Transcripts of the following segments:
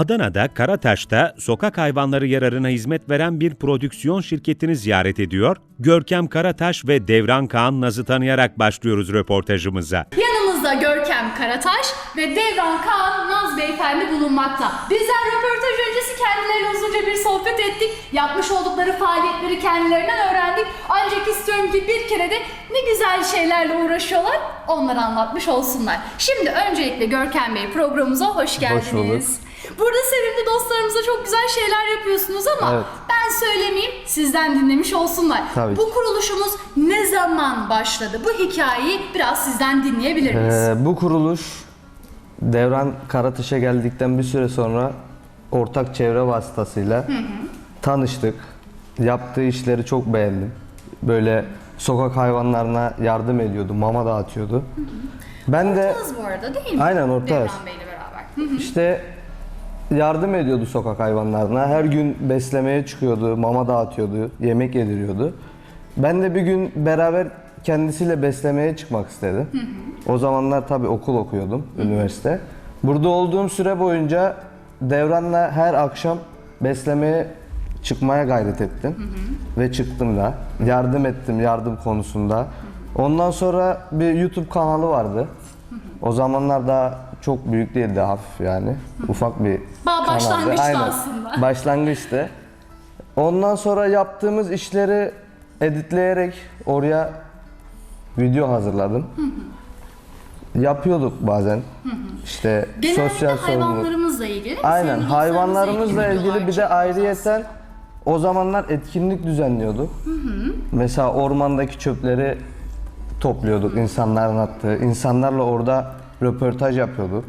Adana'da Karataş'ta sokak hayvanları yararına hizmet veren bir prodüksiyon şirketini ziyaret ediyor. Görkem Karataş ve Devran Kaan Naz'ı tanıyarak başlıyoruz röportajımıza. Yanımızda Görkem Karataş ve Devran Kaan Naz Beyefendi bulunmakta. Bizler röportaj öncesi kendileriyle uzunca bir sohbet ettik. Yapmış oldukları faaliyetleri kendilerinden öğrendik. Ancak istiyorum ki bir kere de ne güzel şeylerle uğraşıyorlar onları anlatmış olsunlar. Şimdi öncelikle Görkem Bey programımıza hoş geldiniz. bulduk. Burada sevimli dostlarımıza çok güzel şeyler yapıyorsunuz ama Evet. ben söylemeyeyim sizden dinlemiş olsunlar. Tabii ki. Bu kuruluşumuz ne zaman başladı? Bu hikayeyi biraz sizden dinleyebilir miyiz? Ee, bu kuruluş Devran Karataş'a geldikten bir süre sonra ortak çevre vasıtasıyla tanıştık. Yaptığı işleri çok beğendim. Böyle sokak hayvanlarına yardım ediyordu, mama dağıtıyordu. Ben de Kız bu arada değil mi? Aynen, ortağız. Devran Bey'le beraber. Hı. işte yardım ediyordu sokak hayvanlarına. Her gün beslemeye çıkıyordu, mama dağıtıyordu, yemek yediriyordu. Ben de bir gün beraber kendisiyle beslemeye çıkmak istedim. O zamanlar tabii okul okuyordum, üniversite. Burada olduğum süre boyunca Devran'la her akşam beslemeye çıkmaya gayret ettim. Ve çıktım da. Yardım ettim yardım konusunda. Ondan sonra bir YouTube kanalı vardı. O zamanlar daha çok büyük değildi hafif yani. Ufak bir Ba- kanaldı. başlangıçtı aslında. Başlangıçtı. Ondan sonra yaptığımız işleri editleyerek oraya video hazırladım. Yapıyorduk bazen. İşte Genelde sosyal sorumluluk. hayvanlarımızla ilgili. Aynen hayvanlarımızla ilgili bir de videolar ayrıyeten o zamanlar etkinlik düzenliyorduk. Mesela ormandaki çöpleri topluyorduk insanların attığı. İnsanlarla orada röportaj yapıyorduk.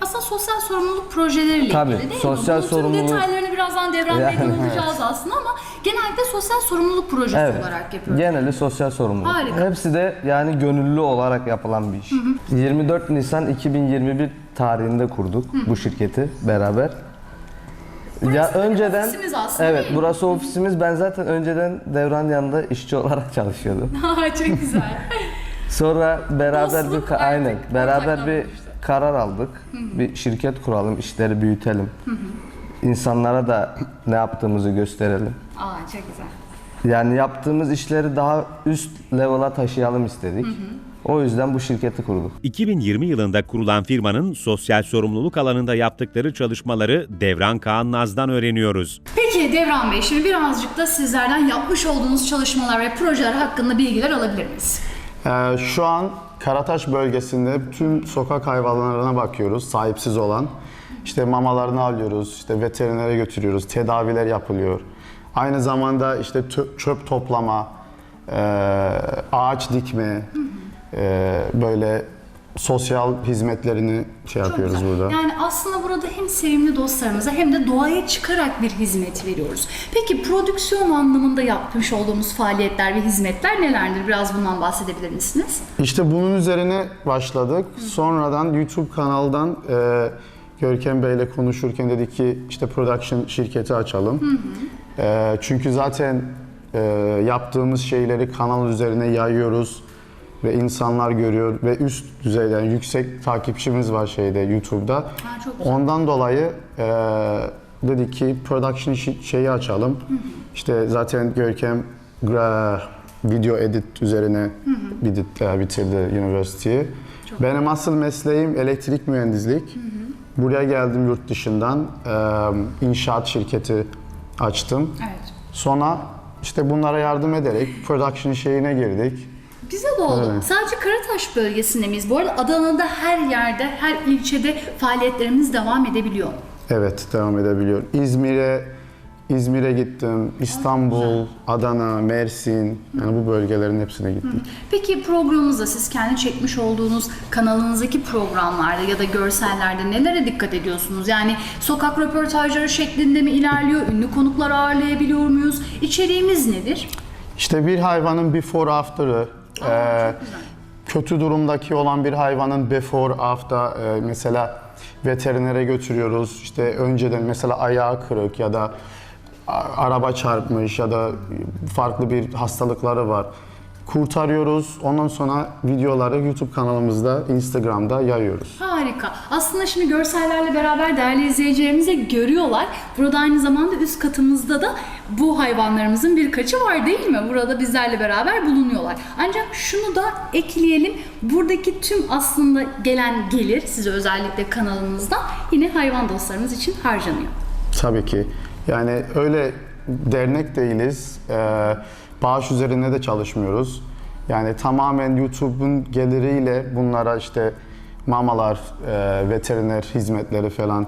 Aslında sosyal sorumluluk projeleriyle Tabii, ilgili değil sosyal mi? Bunun tüm detaylarını birazdan Devran Bey'den Yani, alacağız aslında ama genelde sosyal sorumluluk projesi Evet. olarak yapıyoruz. Geneli sosyal sorumluluk. Harika. Hepsi de yani gönüllü olarak yapılan bir iş. 24 Nisan 2021 tarihinde kurduk bu şirketi beraber. ya bizim önceden ofisimiz aslında, Evet, burası ofisimiz. Ben zaten önceden Devran yanında işçi olarak çalışıyordum. Çok güzel. Sonra beraber Dostluk bir ka- aynen artık beraber bir ortaklanmıştı. karar aldık. Bir şirket kuralım, işleri büyütelim. İnsanlara da ne yaptığımızı gösterelim. Aa çok güzel. Yani yaptığımız işleri daha üst level'a taşıyalım istedik. O yüzden bu şirketi kurduk. 2020 yılında kurulan firmanın sosyal sorumluluk alanında yaptıkları çalışmaları Devran Kaan Naz'dan öğreniyoruz. Peki Devran Bey şimdi birazcık da sizlerden yapmış olduğunuz çalışmalar ve projeler hakkında bilgiler alabilir miyiz? Ee, şu an Karataş bölgesinde tüm sokak hayvanlarına bakıyoruz, sahipsiz olan. İşte mamalarını alıyoruz, işte veterinere götürüyoruz, tedaviler yapılıyor. Aynı zamanda işte çöp toplama, e, ağaç dikme, e, böyle sosyal hizmetlerini şey Çok yapıyoruz güzel. burada. Yani aslında burada hem sevimli dostlarımıza hem de doğaya çıkarak bir hizmet veriyoruz. Peki prodüksiyon anlamında yapmış olduğumuz faaliyetler ve hizmetler nelerdir? Biraz bundan bahsedebilir misiniz? İşte bunun üzerine başladık. Sonradan YouTube kanaldan e, Görkem Bey'le konuşurken dedik ki işte production şirketi açalım. E, çünkü zaten e, yaptığımız şeyleri kanal üzerine yayıyoruz ve insanlar görüyor ve üst düzeyden yüksek takipçimiz var şeyde YouTube'da. çok güzel. Ondan dolayı e, dedik ki production şeyi açalım. İşte zaten Görkem gra- video edit üzerine bit- e, bitirdi üniversiteyi. Benim asıl mesleğim elektrik mühendislik. Buraya geldim yurt dışından. E, inşaat şirketi açtım. Evet. Sonra işte bunlara yardım ederek production şeyine girdik. Güzel oldu. Evet. Sadece Karataş bölgesinde miyiz? Bu arada Adana'da her yerde, her ilçede faaliyetlerimiz devam edebiliyor. Evet, devam edebiliyor. İzmir'e İzmir'e gittim, İstanbul, Adana, Mersin, yani bu bölgelerin hepsine gittik. Peki programımızda siz kendi çekmiş olduğunuz kanalınızdaki programlarda ya da görsellerde nelere dikkat ediyorsunuz? Yani sokak röportajları şeklinde mi ilerliyor? Ünlü konuklar ağırlayabiliyor muyuz? İçeriğimiz nedir? İşte bir hayvanın before after'ı, e, kötü durumdaki olan bir hayvanın before after, e, mesela veterinere götürüyoruz. İşte önceden mesela ayağı kırık ya da araba çarpmış ya da farklı bir hastalıkları var. Kurtarıyoruz. Ondan sonra videoları YouTube kanalımızda, Instagram'da yayıyoruz. Harika. Aslında şimdi görsellerle beraber değerli izleyicilerimiz de görüyorlar. Burada aynı zamanda üst katımızda da bu hayvanlarımızın birkaçı var değil mi? Burada bizlerle beraber bulunuyorlar. Ancak şunu da ekleyelim. Buradaki tüm aslında gelen gelir size özellikle kanalımızdan yine hayvan dostlarımız için harcanıyor. Tabii ki. Yani öyle dernek değiliz. Ee, bağış üzerinde de çalışmıyoruz. Yani tamamen YouTube'un geliriyle bunlara işte mamalar, e, veteriner hizmetleri falan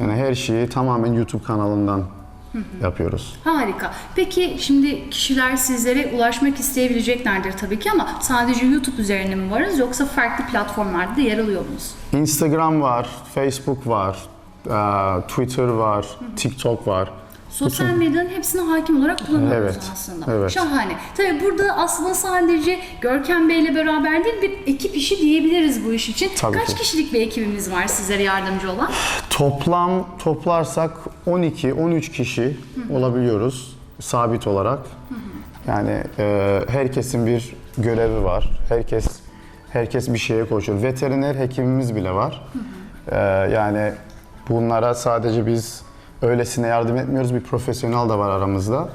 yani her şeyi tamamen YouTube kanalından yapıyoruz. Harika. Peki şimdi kişiler sizlere ulaşmak isteyebileceklerdir tabii ki ama sadece YouTube üzerine mi varız yoksa farklı platformlarda da yer alıyor muyuz? Instagram var, Facebook var, e, Twitter var, TikTok var. Sosyal medyanın hepsine hakim olarak kullanıyoruz Evet, aslında. evet. Şahane. Tabii burada aslında sadece Görkem Bey ile beraber değil bir ekip işi diyebiliriz bu iş için. Tabii Kaç ki. kişilik bir ekibimiz var sizlere yardımcı olan? Toplam toplarsak 12-13 kişi olabiliyoruz sabit olarak. Yani e, herkesin bir görevi var. Herkes herkes bir şeye koşuyor. Veteriner hekimimiz bile var. E, yani bunlara sadece biz öylesine yardım etmiyoruz. Bir profesyonel de var aramızda.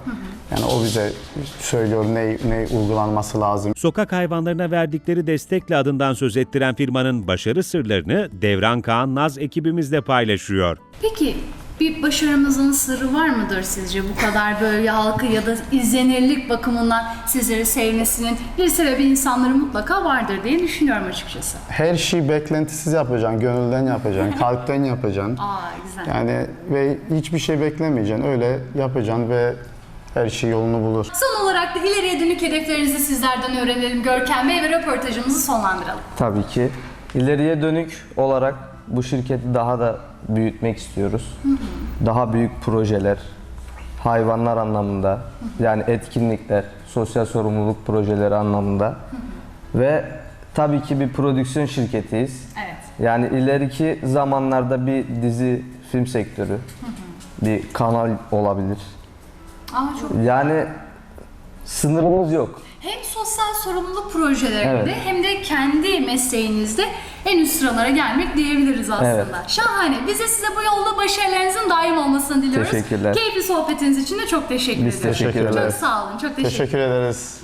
Yani o bize söylüyor ne ne uygulanması lazım. Sokak hayvanlarına verdikleri destekle adından söz ettiren firmanın başarı sırlarını Devran Kaan Naz ekibimizle paylaşıyor. Peki bir başarımızın sırrı var mıdır sizce? Bu kadar böyle halkı ya da izlenirlik bakımından sizleri sevmesinin bir sebebi insanların mutlaka vardır diye düşünüyorum açıkçası. Her şeyi beklentisiz yapacaksın, gönülden yapacaksın, kalpten yapacaksın. Aa güzel. Yani ve hiçbir şey beklemeyeceksin. Öyle yapacaksın ve her şey yolunu bulur. Son olarak da ileriye dönük hedeflerinizi sizlerden öğrenelim Görkem Bey ve röportajımızı sonlandıralım. Tabii ki. İleriye dönük olarak bu şirketi daha da büyütmek istiyoruz. Daha büyük projeler, hayvanlar anlamında, yani etkinlikler, sosyal sorumluluk projeleri anlamında ve tabii ki bir prodüksiyon şirketiyiz. Evet. Yani ileriki zamanlarda bir dizi, film sektörü, bir kanal olabilir. Aa çok Yani sınırımız yok. Hem sosyal sorumluluk projelerinde Evet. hem de kendi mesleğinizde en üst sıralara gelmek diyebiliriz aslında. Evet. Şahane. Biz de size bu yolda başarılarınızın daim olmasını diliyoruz. Teşekkürler. Keyifli sohbetiniz için de çok teşekkür Biz ediyoruz. teşekkür Çok ederiz. sağ olun. Çok teşekkür Teşekkür ederiz.